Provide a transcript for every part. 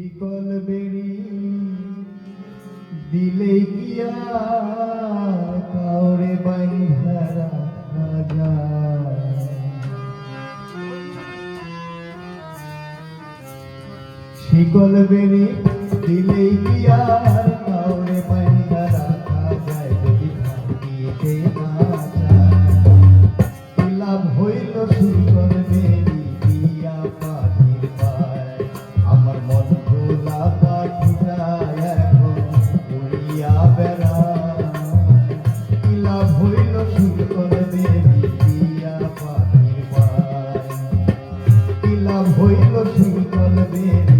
শিকল বেরি দিলে গিয়া কাউরে রাখা যায় শিকল বেরি দিলে গিয়া কাউরে ভাঙিতে না হইল শিকল বেরি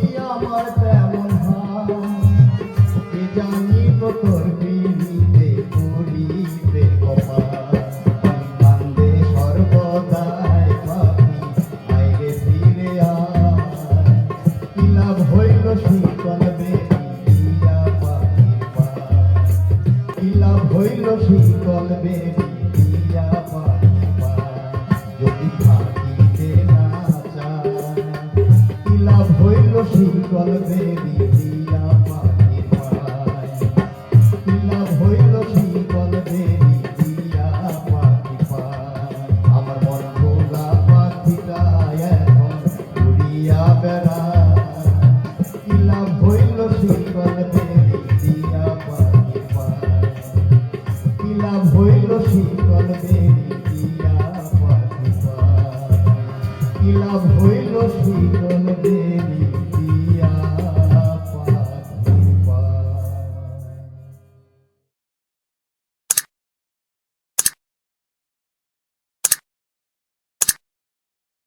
হইল শীতল পাখির যদি থাকিতে না চায় লাভ হইল শীতল বেরি দিয়া পাখির না ভইল শীতল দেখিয়া পাখি কিলা ভইল শীতল দেখিয়া